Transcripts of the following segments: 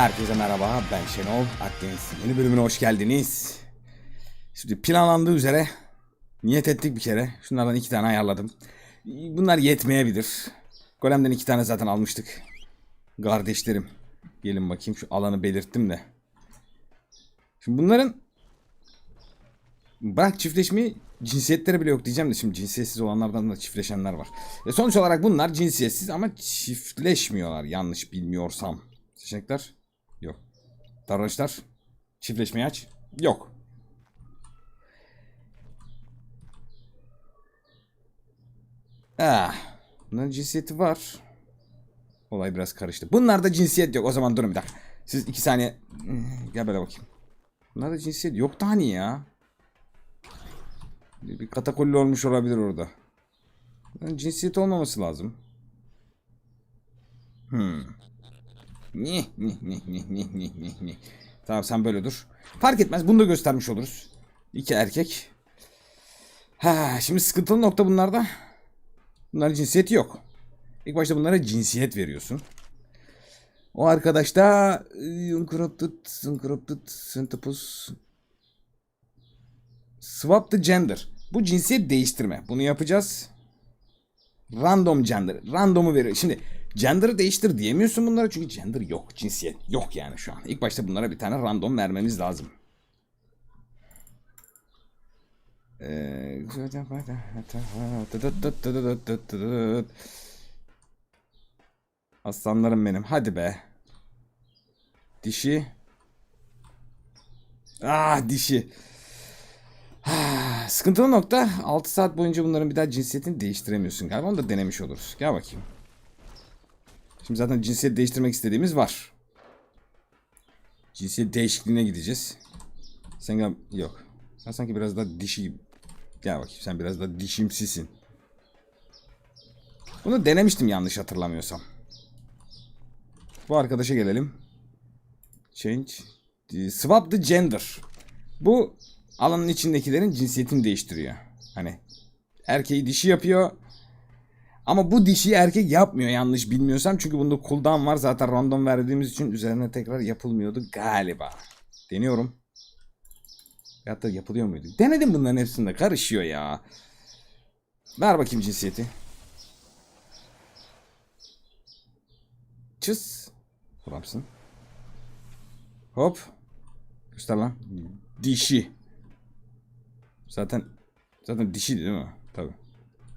Herkese merhaba, ben Şenol. Akdeniz yeni bölümüne hoş geldiniz. Şimdi planlandığı üzere niyet ettik bir kere. Şunlardan iki tane ayarladım. Bunlar yetmeyebilir. Golem'den iki tane zaten almıştık. Kardeşlerim. Gelin bakayım şu alanı belirttim de. Şimdi bunların Bırak çiftleşmeyi cinsiyetleri bile yok diyeceğim de şimdi cinsiyetsiz olanlardan da çiftleşenler var. E sonuç olarak bunlar cinsiyetsiz ama çiftleşmiyorlar yanlış bilmiyorsam. Seçenekler. Davranışlar çiftleşmeyi aç. Yok. Ah, bunların cinsiyeti var. Olay biraz karıştı. Bunlarda cinsiyet yok. O zaman durun bir dakika. Siz iki saniye... Hmm, Gel böyle bakayım. Bunlarda cinsiyet yok da hani ya. Bir katakulli olmuş olabilir orada. Yani cinsiyet olmaması lazım. Hmm. Tamam sen böyle dur. Fark etmez bunu da göstermiş oluruz. İki erkek. Ha, şimdi sıkıntılı nokta bunlarda. Bunların cinsiyeti yok. İlk başta bunlara cinsiyet veriyorsun. O arkadaş da Uncrypted, Uncrypted, Centipus, Swap the gender. Bu cinsiyet değiştirme. Bunu yapacağız. Random gender. Random'u veriyor. Şimdi gender'ı değiştir diyemiyorsun bunlara çünkü gender yok. Cinsiyet yok yani şu an. İlk başta bunlara bir tane random vermemiz lazım. Ee, Aslanlarım benim. Hadi be. Dişi. Ah dişi. Ah, Sıkıntılı nokta 6 saat boyunca bunların bir daha cinsiyetini değiştiremiyorsun galiba. Onu da denemiş oluruz. Gel bakayım. Şimdi zaten cinsiyet değiştirmek istediğimiz var. Cinsiyet değişikliğine gideceğiz. Sen yok. Sen sanki biraz daha dişi. Gel bakayım sen biraz daha dişimsisin. Bunu denemiştim yanlış hatırlamıyorsam. Bu arkadaşa gelelim. Change. Swap the gender. Bu alanın içindekilerin cinsiyetini değiştiriyor. Hani erkeği dişi yapıyor. Ama bu dişi erkek yapmıyor yanlış bilmiyorsam. Çünkü bunda cooldown var. Zaten random verdiğimiz için üzerine tekrar yapılmıyordu galiba. Deniyorum. Ya da yapılıyor muydu? Denedim bunların hepsinde. Karışıyor ya. Ver bakayım cinsiyeti. Çıs. Adamsın. Hop. Göster lan. Dişi. Zaten zaten dişi değil mi? Tabii.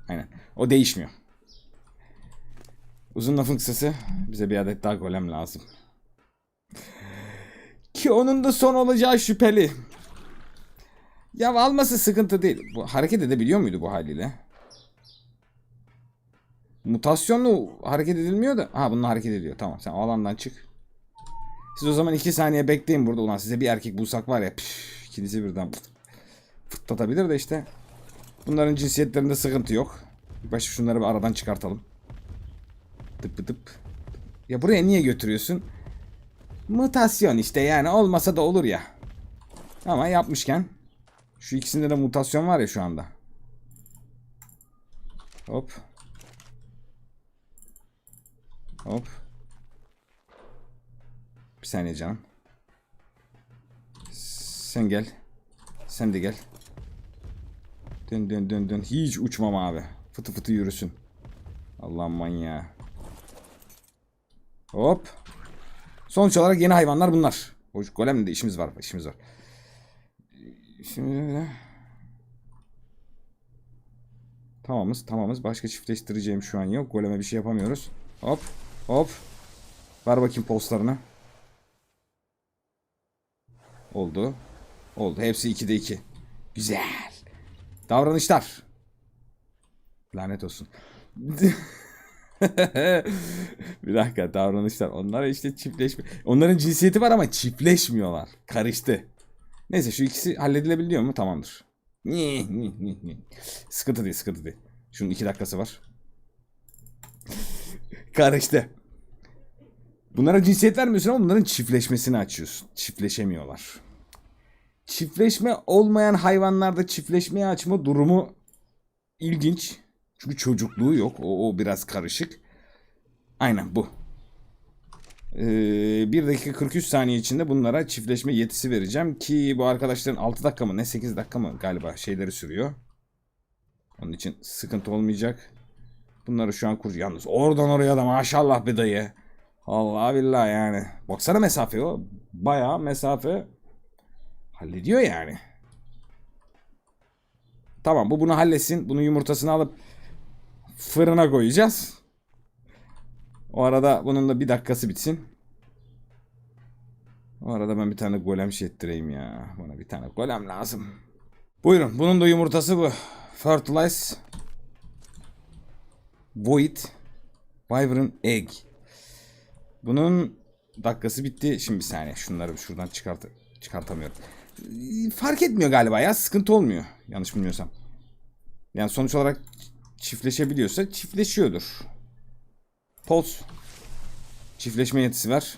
Aynen. O değişmiyor. Uzun lafın kısası bize bir adet daha golem lazım. Ki onun da son olacağı şüpheli. Ya alması sıkıntı değil. Bu hareket edebiliyor muydu bu haliyle? Mutasyonlu hareket edilmiyor da. Ha bununla hareket ediyor. Tamam sen alandan çık. Siz o zaman iki saniye bekleyin burada. Ulan size bir erkek bulsak var ya. Püf, ikinizi birden fırtlatabilir de işte. Bunların cinsiyetlerinde sıkıntı yok. İlk başta şunları bir aradan çıkartalım. Tıp tıp. Ya buraya niye götürüyorsun? Mutasyon işte yani olmasa da olur ya. Ama yapmışken şu ikisinde de mutasyon var ya şu anda. Hop. Hop. Bir saniye canım. Sen gel. Sen de gel. Dön dön dön dön. Hiç uçmam abi. Fıtı fıtı yürüsün. Allah'ım manyağı. Hop. Sonuç olarak yeni hayvanlar bunlar. O golemle de işimiz var. işimiz var. Şimdi Tamamız tamamız. Başka çiftleştireceğim şu an yok. Goleme bir şey yapamıyoruz. Hop hop. Ver bakayım postlarını. Oldu. Oldu. Hepsi 2'de 2. Güzel. Davranışlar. Lanet olsun. bir dakika davranışlar. Onlar işte çiftleşme. Onların cinsiyeti var ama çiftleşmiyorlar. Karıştı. Neyse şu ikisi halledilebiliyor mu? Tamamdır. Sıkıntı değil sıkıntı değil. Şunun iki dakikası var. Karıştı. Bunlara cinsiyet vermiyorsun ama bunların çiftleşmesini açıyorsun. Çiftleşemiyorlar. Çiftleşme olmayan hayvanlarda çiftleşmeye açma durumu ilginç. Çünkü çocukluğu yok. O, o biraz karışık. Aynen bu. Ee, 1 dakika 43 saniye içinde bunlara çiftleşme yetisi vereceğim ki bu arkadaşların 6 dakika mı ne 8 dakika mı galiba şeyleri sürüyor. Onun için sıkıntı olmayacak. Bunları şu an kur yalnız oradan oraya da maşallah bir dayı. Allah billah yani. Baksana mesafe o. Bayağı mesafe hallediyor yani. Tamam bu bunu halletsin. Bunun yumurtasını alıp fırına koyacağız. O arada bunun da bir dakikası bitsin. O arada ben bir tane golem şey ettireyim ya. Bana bir tane golem lazım. Buyurun bunun da yumurtası bu. Fertilize. Void. Wyvern Egg. Bunun dakikası bitti. Şimdi bir saniye şunları şuradan çıkart çıkartamıyorum. Fark etmiyor galiba ya. Sıkıntı olmuyor. Yanlış bilmiyorsam. Yani sonuç olarak çiftleşebiliyorsa çiftleşiyordur. Pulse. Çiftleşme yetisi ver.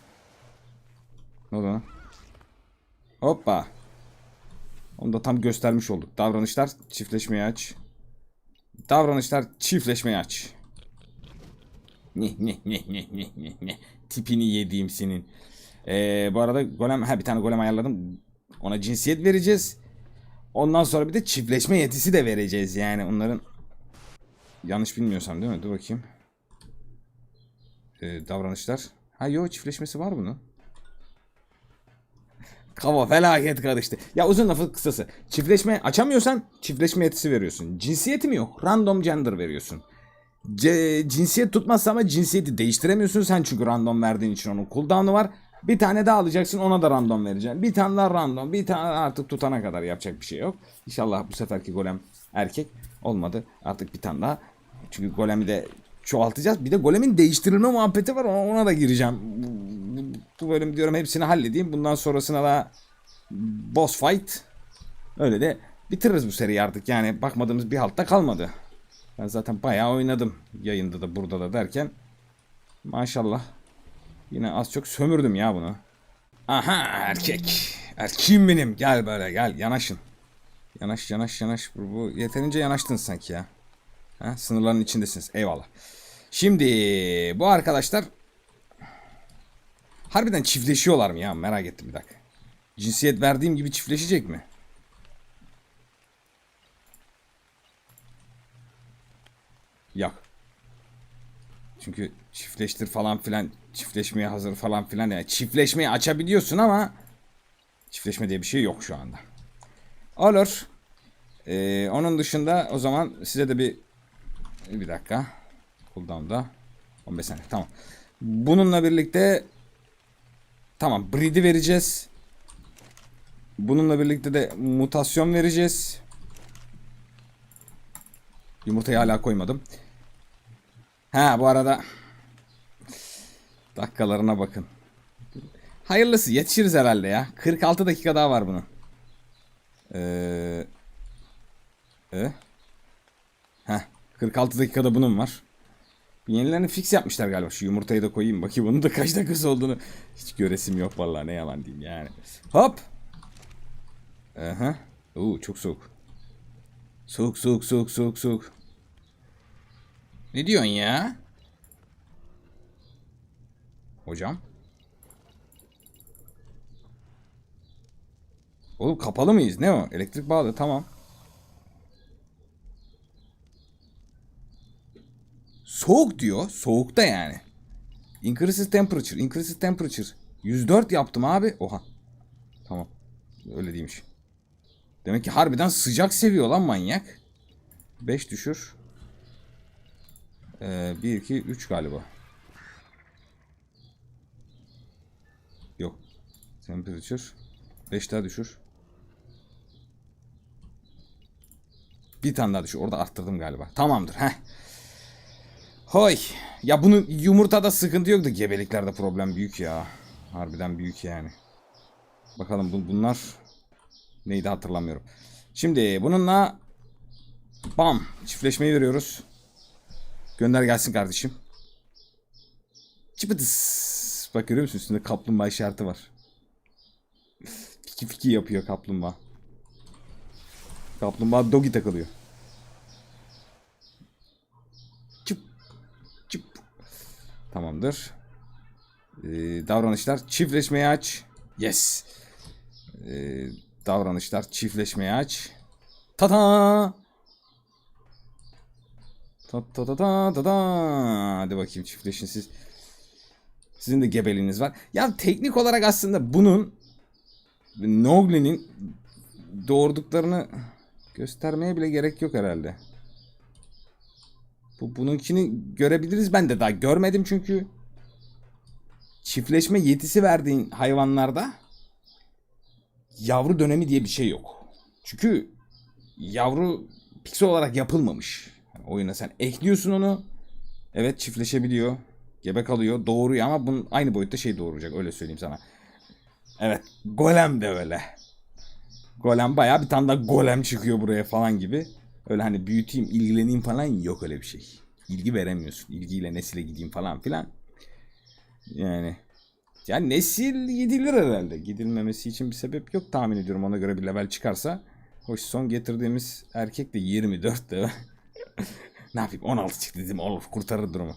Ne oldu lan? Hoppa. Onu da tam göstermiş olduk. Davranışlar çiftleşmeyi aç. Davranışlar çiftleşmeyi aç. Ne ne ne ne ne ne ne. Tipini yediğim senin. Ee, bu arada golem ha bir tane golem ayarladım. Ona cinsiyet vereceğiz. Ondan sonra bir de çiftleşme yetisi de vereceğiz yani onların. Yanlış bilmiyorsam değil mi? Dur bakayım. Ee, davranışlar. Ha yo çiftleşmesi var bunun. Kava felaket karıştı. Ya uzun lafı kısası. Çiftleşme açamıyorsan çiftleşme yetisi veriyorsun. Cinsiyeti mi yok? Random gender veriyorsun. C- cinsiyet tutmazsa ama cinsiyeti değiştiremiyorsun sen çünkü random verdiğin için onun cooldown'u var. Bir tane daha alacaksın ona da random vereceksin. Bir tane daha random bir tane artık tutana kadar yapacak bir şey yok. İnşallah bu seferki golem erkek olmadı. Artık bir tane daha. Çünkü golemi de çoğaltacağız. Bir de golemin değiştirilme muhabbeti var ona, da gireceğim. Bu bölüm diyorum hepsini halledeyim. Bundan sonrasına da boss fight. Öyle de bitiririz bu seriyi artık. Yani bakmadığımız bir haltta kalmadı. Ben zaten bayağı oynadım. Yayında da burada da derken. Maşallah. Yine az çok sömürdüm ya bunu. Aha erkek. Erkeğim benim. Gel böyle gel yanaşın. Yanaş yanaş yanaş. Bu, bu yeterince yanaştın sanki ya. Ha, sınırların içindesiniz. Eyvallah. Şimdi bu arkadaşlar harbiden çiftleşiyorlar mı ya? Merak ettim bir dakika. Cinsiyet verdiğim gibi çiftleşecek mi? Yok. Çünkü çiftleştir falan filan çiftleşmeye hazır falan filan yani çiftleşmeyi açabiliyorsun ama çiftleşme diye bir şey yok şu anda. Olur. Ee, onun dışında o zaman size de bir bir dakika. Cooldown'da 15 saniye tamam. Bununla birlikte tamam breed'i vereceğiz. Bununla birlikte de mutasyon vereceğiz. Yumurtayı hala koymadım. Ha bu arada dakikalarına bakın. Hayırlısı yetişiriz herhalde ya. 46 dakika daha var bunun. Ee, e? Heh, 46 dakikada bunun var. Yenilerini fix yapmışlar galiba. Şu yumurtayı da koyayım. Bakayım bunun da kaç dakikası olduğunu. Hiç göresim yok vallahi ne yalan diyeyim yani. Hop. Aha. Oo çok soğuk. Soğuk soğuk soğuk soğuk soğuk. Ne diyorsun ya? Hocam. Oğlum kapalı mıyız? Ne o? Elektrik bağlı. Tamam. Soğuk diyor. Soğukta yani. Increases temperature. Increases temperature. 104 yaptım abi. Oha. Tamam. Öyle değilmiş. Demek ki harbiden sıcak seviyor lan manyak. 5 düşür. Ee, 1, 2, 3 galiba. Yok. Temperature. 5 daha düşür. Bir tane daha düşür. Orada arttırdım galiba. Tamamdır. Heh. Hoy. Ya bunu yumurtada sıkıntı yok da gebeliklerde problem büyük ya. Harbiden büyük yani. Bakalım bu, bunlar neydi hatırlamıyorum. Şimdi bununla bam çiftleşmeyi veriyoruz. Gönder gelsin kardeşim. Çıpıtıs. Bak görüyor musun üstünde kaplumbağa işareti var. Fiki fiki yapıyor kaplumbağa. Kaplumbağa dogi takılıyor. Tamamdır. Ee, davranışlar çiftleşmeyi aç. Yes. Ee, davranışlar çiftleşmeyi aç. Ta ta. Ta ta ta ta ta ta. Hadi bakayım çiftleşin siz. Sizin de gebeliğiniz var. Ya teknik olarak aslında bunun Noglin'in doğurduklarını göstermeye bile gerek yok herhalde. Bu bununkini görebiliriz. Ben de daha görmedim çünkü. Çiftleşme yetisi verdiğin hayvanlarda yavru dönemi diye bir şey yok. Çünkü yavru piksel olarak yapılmamış. Yani oyuna sen ekliyorsun onu. Evet çiftleşebiliyor. Gebe kalıyor. Doğuruyor ama bunun aynı boyutta şey doğuracak. Öyle söyleyeyim sana. Evet. Golem de öyle. Golem bayağı bir tane daha golem çıkıyor buraya falan gibi. Öyle hani büyüteyim, ilgileneyim falan yok öyle bir şey. İlgi veremiyorsun. İlgiyle nesile gideyim falan filan. Yani yani nesil gidilir herhalde. Gidilmemesi için bir sebep yok tahmin ediyorum. Ona göre bir level çıkarsa. Hoş son getirdiğimiz erkek de 24 de. ne yapayım 16 çıktı dedim olur kurtarır durumu.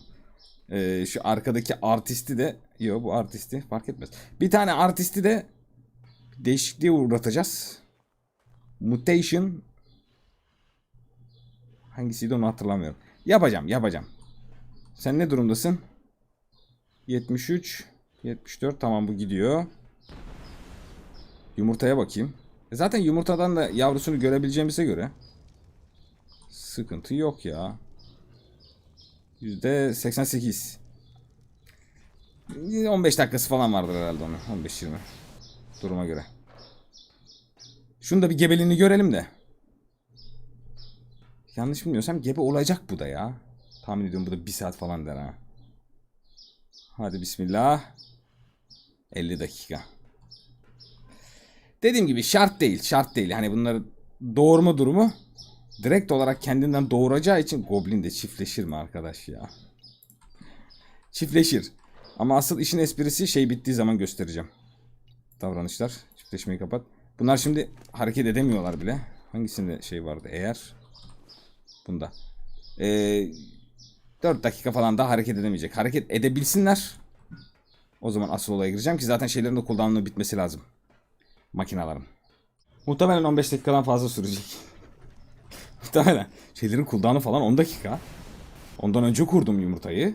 Ee, şu arkadaki artisti de yok bu artisti fark etmez. Bir tane artisti de değişikliğe uğratacağız. Mutation hangisiydi onu hatırlamıyorum. Yapacağım yapacağım. Sen ne durumdasın? 73 74 tamam bu gidiyor. Yumurtaya bakayım. E zaten yumurtadan da yavrusunu görebileceğimize göre sıkıntı yok ya. Yüzde 88. 15 dakikası falan vardır herhalde onun. 15-20. Duruma göre. Şunu da bir gebeliğini görelim de. Yanlış bilmiyorsam gebe olacak bu da ya. Tahmin ediyorum bu da bir saat falan der ha. Hadi bismillah. 50 dakika. Dediğim gibi şart değil, şart değil. Hani bunları doğurma durumu direkt olarak kendinden doğuracağı için Goblin de çiftleşir mi arkadaş ya? Çiftleşir. Ama asıl işin esprisi şey bittiği zaman göstereceğim. Davranışlar. Çiftleşmeyi kapat. Bunlar şimdi hareket edemiyorlar bile. Hangisinde şey vardı eğer? Bunda. Ee, 4 dakika falan daha hareket edemeyecek. Hareket edebilsinler. O zaman asıl olaya gireceğim ki zaten şeylerin de cooldown'u bitmesi lazım. Makinaların. Muhtemelen 15 dakikadan fazla sürecek. Muhtemelen. Şeylerin cooldown'u falan 10 dakika. Ondan önce kurdum yumurtayı.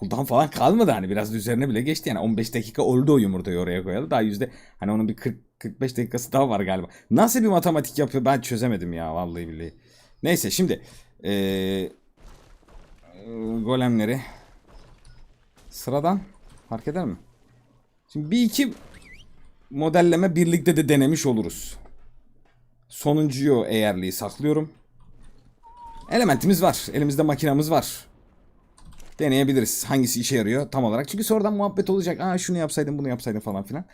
Cooldown falan kalmadı hani biraz da üzerine bile geçti yani 15 dakika oldu o yumurtayı oraya koyalı daha yüzde hani onun bir 40 45 dakikası daha var galiba. Nasıl bir matematik yapıyor ben çözemedim ya vallahi billahi. Neyse şimdi ee, golemleri sıradan fark eder mi? Şimdi bir iki modelleme birlikte de denemiş oluruz. Sonuncuyu eğerliği saklıyorum. Elementimiz var. Elimizde makinamız var. Deneyebiliriz. Hangisi işe yarıyor tam olarak. Çünkü sonradan muhabbet olacak. Aa şunu yapsaydım bunu yapsaydım falan filan.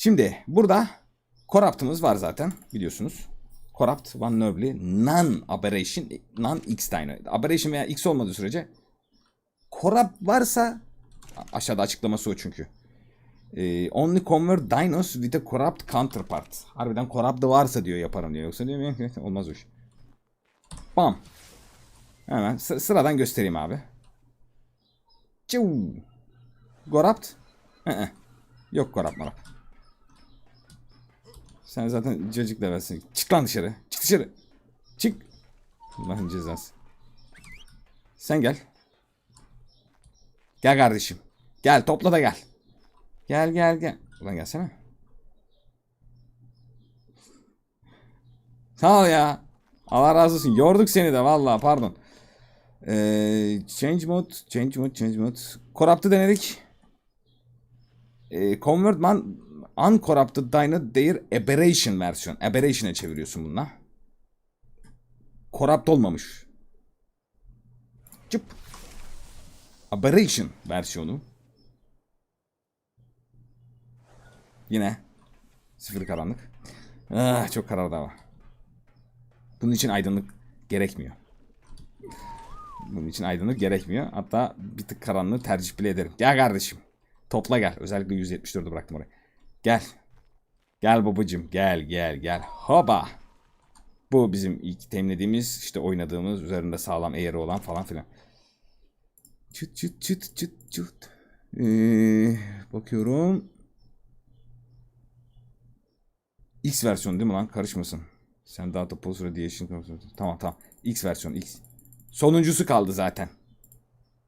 Şimdi burada Corrupt'ımız var zaten biliyorsunuz. Corrupt, One Nobly, Non Aberration, Non X Dino. Aberration veya X olmadığı sürece Corrupt varsa aşağıda açıklaması o çünkü. Ee, only convert dinos with a corrupt counterpart. Harbiden corrupt da varsa diyor yaparım diyor. Yoksa diyor olmaz o iş. Bam. Hemen sı- sıradan göstereyim abi. Çiu. Corrupt. Hı. Yok corrupt morap. Sen zaten cacık levelsin. Çık lan dışarı. Çık dışarı. Çık. Allah'ın cezası. Sen gel. Gel kardeşim. Gel topla da gel. Gel gel gel. Ulan gelsene. Sağ ol ya. Allah razı olsun. Yorduk seni de vallahi pardon. Ee, change mode, change mode, change mode. Corrupt'ı denedik. Ee, convert man uncorrupted dino their aberration versiyon. Aberration'e çeviriyorsun bununla. Corrupt olmamış. Çıp. Aberration versiyonu. Yine sıfır karanlık. Ah, çok karar da var. Bunun için aydınlık gerekmiyor. Bunun için aydınlık gerekmiyor. Hatta bir tık karanlığı tercih bile ederim. Gel kardeşim. Topla gel. Özellikle 174'ü bıraktım oraya. Gel. Gel babacım. Gel gel gel. Hoba. Bu bizim ilk temlediğimiz işte oynadığımız üzerinde sağlam eğri olan falan filan. Çıt çıt çıt çıt çıt. Ee, bakıyorum. X versiyon değil mi lan? Karışmasın. Sen data post radiation. Tamam tamam. X versiyon X. Sonuncusu kaldı zaten.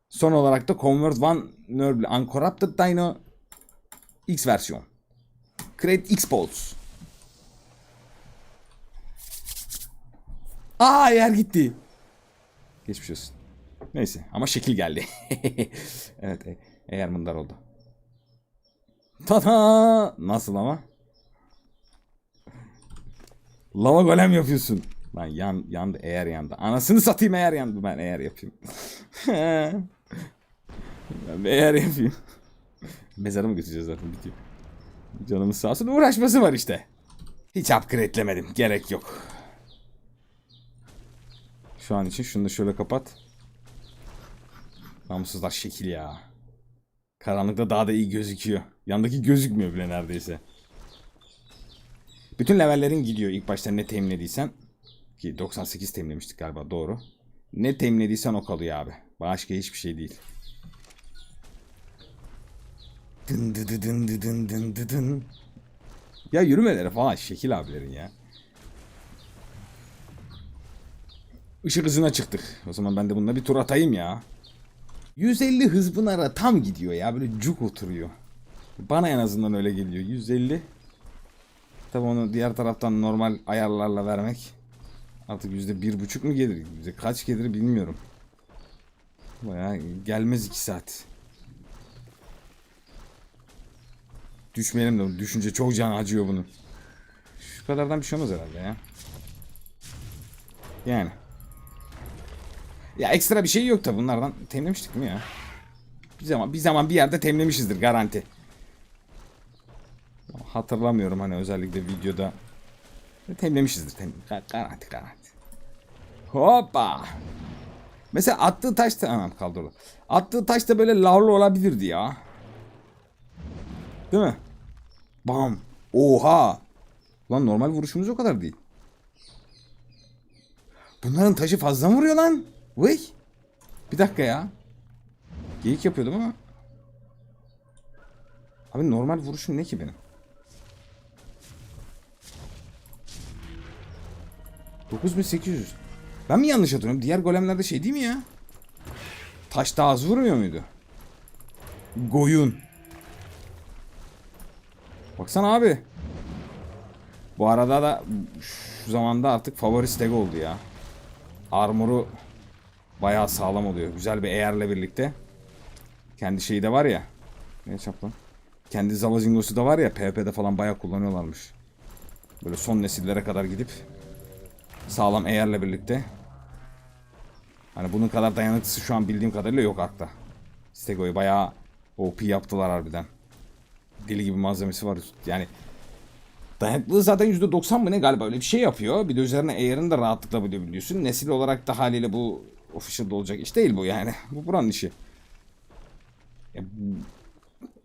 Son olarak da Convert One Nerve Uncorrupted Dino X versiyon. Create X Pulse. Aa yer gitti. Geçmiş olsun. Neyse ama şekil geldi. evet e- eğer mındar oldu. Tada! Nasıl ama? Lava golem yapıyorsun. Lan yan, yandı eğer yandı. Anasını satayım eğer yandı. Ben eğer yapayım. ben eğer yapayım. Mezara mı götüreceğiz zaten bitiyor. Canımız sağ olsun uğraşması var işte. Hiç upgrade'lemedim. Gerek yok. Şu an için şunu da şöyle kapat. Namussuzlar şekil ya. Karanlıkta daha da iyi gözüküyor. Yandaki gözükmüyor bile neredeyse. Bütün levellerin gidiyor ilk başta ne teminlediysen. Ki 98 teminlemiştik galiba doğru. Ne teminlediysen o kalıyor abi. Başka hiçbir şey değil. Dın dı dı dın dı dın dın dı dın. Ya yürümeleri falan şekil abilerin ya. Işık hızına çıktık. O zaman ben de bununla bir tur atayım ya. 150 hız Pınar'a tam gidiyor ya. Böyle cuk oturuyor. Bana en azından öyle geliyor. 150. Tabi onu diğer taraftan normal ayarlarla vermek artık yüzde bir buçuk mu gelir? Yüzde kaç gelir bilmiyorum. Baya gelmez iki saat. Düşmeyelim de düşünce çok can acıyor bunun. Şu kadardan bir şey olmaz herhalde ya. Yani. Ya ekstra bir şey yok da bunlardan temlemiştik mi ya? Bir zaman bir zaman bir yerde temlemişizdir garanti. Hatırlamıyorum hani özellikle videoda. Temlemişizdir. Tem garanti garanti. Hoppa. Mesela attığı taş da anam kaldı orada. Attığı taş da böyle lavlı olabilirdi ya. Değil mi? Bam. Oha. Lan normal vuruşumuz o kadar değil. Bunların taşı fazla mı vuruyor lan? Vıy. Bir dakika ya. Geyik yapıyordum ama. Abi normal vuruşum ne ki benim? 9800. Ben mi yanlış hatırlıyorum? Diğer golemlerde şey değil mi ya? Taş daha az vurmuyor muydu? Goyun. Baksana abi. Bu arada da şu zamanda artık favori stag oldu ya. Armoru bayağı sağlam oluyor. Güzel bir eğerle birlikte. Kendi şeyi de var ya. Ne çaplan? Kendi Zavazingo'su da var ya PvP'de falan bayağı kullanıyorlarmış. Böyle son nesillere kadar gidip sağlam eğerle birlikte. Hani bunun kadar dayanıklısı şu an bildiğim kadarıyla yok akta. Stego'yu bayağı OP yaptılar harbiden. Deli gibi malzemesi var. Yani dayanıklılığı zaten %90 mı ne galiba öyle bir şey yapıyor. Bir de üzerine eğerini de rahatlıkla bilebiliyorsun. Nesil olarak da haliyle bu official'da olacak iş değil bu yani. Bu buranın işi. Ya,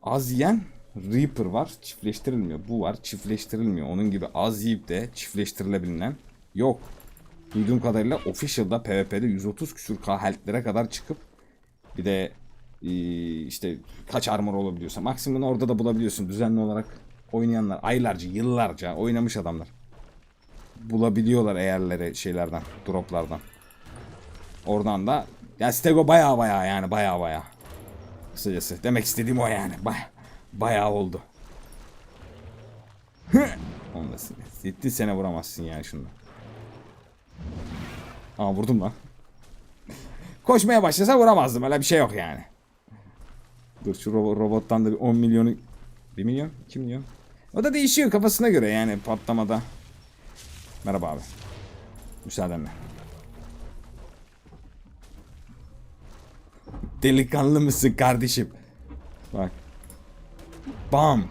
az yiyen Reaper var. Çiftleştirilmiyor. Bu var. Çiftleştirilmiyor. Onun gibi az yiyip de çiftleştirilebilen yok. Duyduğum kadarıyla official'da PvP'de 130 küsür K health'lere kadar çıkıp bir de e, işte kaç armor olabiliyorsa. Maksimum orada da bulabiliyorsun. Düzenli olarak oynayanlar aylarca yıllarca oynamış adamlar. Bulabiliyorlar eğerleri şeylerden droplardan. Oradan da ya Stego baya baya yani baya baya. Kısacası demek istediğim o yani. Baya baya oldu. Onu da 7 sene vuramazsın yani şunu Aa vurdum lan. Koşmaya başlasa vuramazdım. Öyle bir şey yok yani Dur şu ro- robottan da bir 10 milyonu 1 milyon? 2 milyon? O da değişiyor kafasına göre yani patlamada. Merhaba abi. Müsaadenle. Delikanlı mısın kardeşim? Bak. Bam.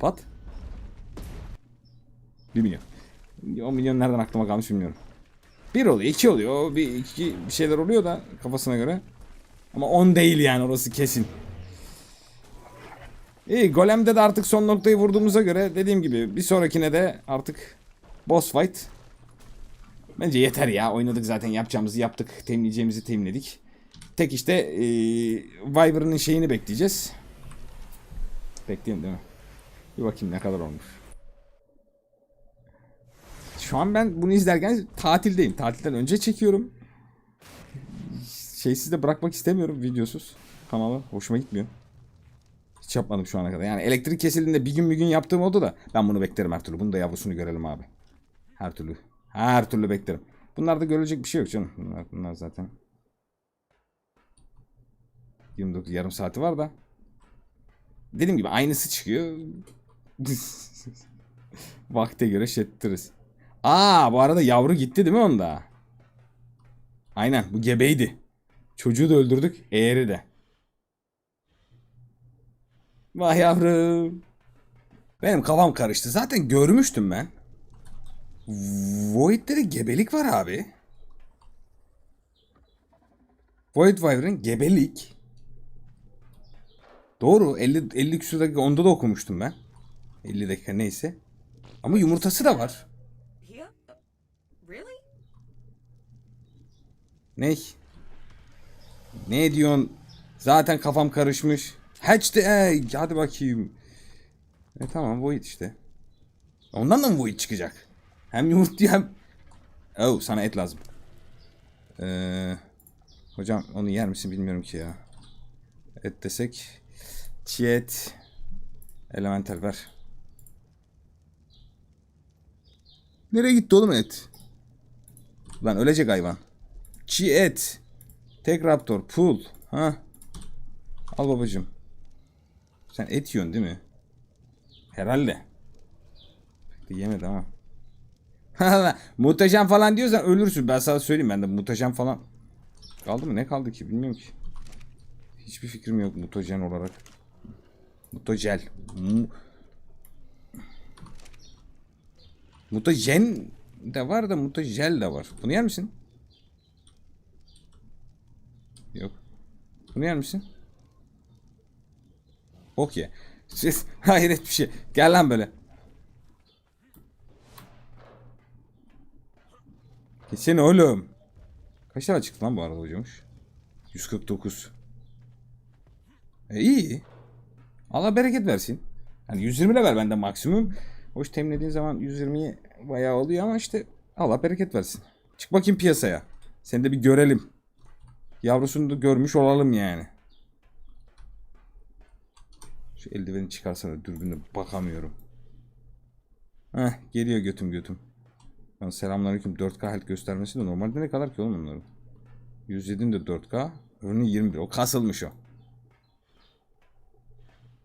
Pat. 1 milyon. 10 milyon nereden aklıma kalmış bilmiyorum bir oluyor, iki oluyor. Bir, iki, bir şeyler oluyor da kafasına göre. Ama 10 değil yani orası kesin. İyi Golem'de de artık son noktayı vurduğumuza göre dediğim gibi bir sonrakine de artık boss fight Bence yeter ya. Oynadık zaten yapacağımızı yaptık. Temizleyeceğimizi temizledik. Tek işte eee Wyvern'ın şeyini bekleyeceğiz. Bekleyin değil mi? Bir bakayım ne kadar olmuş. Şu an ben bunu izlerken tatildeyim. Tatilden önce çekiyorum. Şeysiz de bırakmak istemiyorum videosuz. Kanalı hoşuma gitmiyor. Hiç yapmadım şu ana kadar. Yani elektrik kesildiğinde bir gün bir gün yaptığım oldu da ben bunu beklerim her türlü. Bunu da yavrusunu görelim abi. Her türlü. Her türlü beklerim. Bunlarda görülecek bir şey yok canım. Bunlar, bunlar zaten. 29 yarım saati var da. Dediğim gibi aynısı çıkıyor. Vakte göre şettiririz. Aa bu arada yavru gitti değil mi onda? Aynen bu gebeydi. Çocuğu da öldürdük. Eğeri de. Vay yavrum. Benim kafam karıştı. Zaten görmüştüm ben. Void'de de gebelik var abi. Void Wyvern gebelik. Doğru 50 50 küsur dakika onda da okumuştum ben. 50 dakika neyse. Ama yumurtası da var. Ne? Ne diyorsun? Zaten kafam karışmış. Hatch de ey, hadi bakayım. E tamam Void işte. Ondan da mı Void çıkacak? Hem yumurtluyor hem... Oh sana et lazım. Ee, hocam onu yer misin bilmiyorum ki ya. Et desek. Çiğ et. Elemental ver. Nereye gitti oğlum et? Lan ölecek hayvan. Çiğ et. Tek raptor. Pul. Ha. Al babacım. Sen et yiyorsun değil mi? Herhalde. De yemedi ama. Muhteşem falan diyorsan ölürsün. Ben sana söyleyeyim ben de muhteşem falan. Kaldı mı? Ne kaldı ki? Bilmiyorum ki. Hiçbir fikrim yok mutajen olarak. Mutajel. Mu de var da mutajel de var. Bunu yer misin? Yok. Bunu yer misin? Ok ye. Siz hayret bir şey. Gel lan böyle. Geçen oğlum. Kaç tane çıktı lan bu arada hocamış? 149. E iyi. Allah bereket versin. Hani 120 level bende maksimum. Hoş temizlediğin zaman 120'yi bayağı oluyor ama işte Allah bereket versin. Çık bakayım piyasaya. Seni de bir görelim. Yavrusunu da görmüş olalım yani. Şu eldiveni çıkarsana dürbünle bakamıyorum. Heh geliyor götüm götüm. Lan selamünaleyküm 4K health göstermesi de normalde ne kadar ki oğlum bunların? 107'in de 4K. Öbürünün 21. O kasılmış o.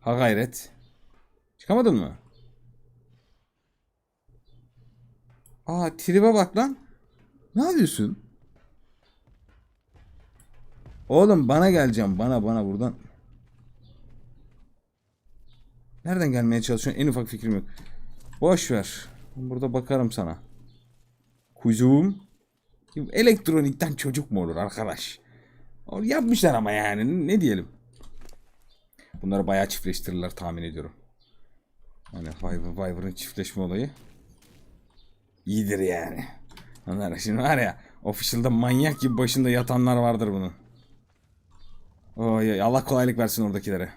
Ha gayret. Çıkamadın mı? Aa tribe bak lan. Ne yapıyorsun? Oğlum bana geleceğim. Bana bana buradan. Nereden gelmeye çalışıyorsun? En ufak fikrim yok. Boş ver. Burada bakarım sana. Kuzum. Elektronikten çocuk mu olur arkadaş? Yapmışlar ama yani. Ne diyelim? Bunları bayağı çiftleştirirler tahmin ediyorum. Hani Wyvern, Wyvern'ın çiftleşme olayı. iyidir yani. Onlar şimdi var ya official'da manyak gibi başında yatanlar vardır bunun. Oy, Allah kolaylık versin oradakilere.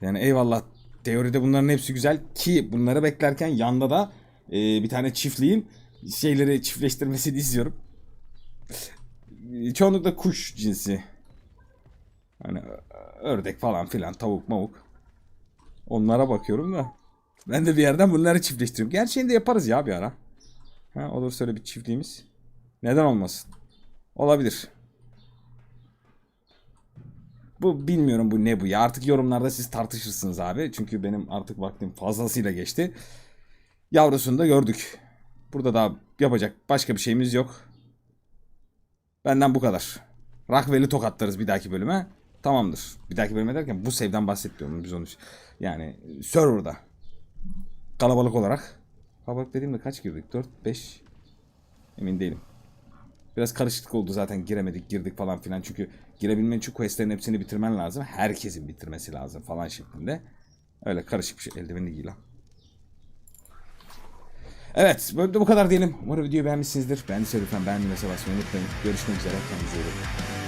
Yani eyvallah teoride bunların hepsi güzel ki bunları beklerken yanda da e, bir tane çiftliğin şeyleri çiftleştirmesini istiyorum. Çoğunlukla kuş cinsi. Hani ördek falan filan tavuk mavuk. Onlara bakıyorum da. Ben de bir yerden bunları çiftleştiriyorum. Gerçeğini de yaparız ya bir ara. Ha, olursa öyle bir çiftliğimiz. Neden olmasın? Olabilir. Bu bilmiyorum bu ne bu ya. Artık yorumlarda siz tartışırsınız abi. Çünkü benim artık vaktim fazlasıyla geçti. Yavrusunu da gördük. Burada da yapacak başka bir şeyimiz yok. Benden bu kadar. Rockwell'i tokatlarız bir dahaki bölüme. Tamamdır. Bir dahaki bölüme derken bu sevden bahsetmiyorum biz onu. Yani serverda. Kalabalık olarak. Kalabalık dediğimde kaç girdik? 4, 5 emin değilim. Biraz karışıklık oldu zaten giremedik girdik falan filan çünkü girebilmen için questlerin hepsini bitirmen lazım. Herkesin bitirmesi lazım falan şeklinde. Öyle karışık bir şey. Eldiveni giy lan. Evet bölümde bu kadar diyelim. Umarım videoyu beğenmişsinizdir. Beğendiyseniz lütfen beğenmeyi ve basmayı unutmayın. Görüşmek üzere. Kendinize iyi bakın.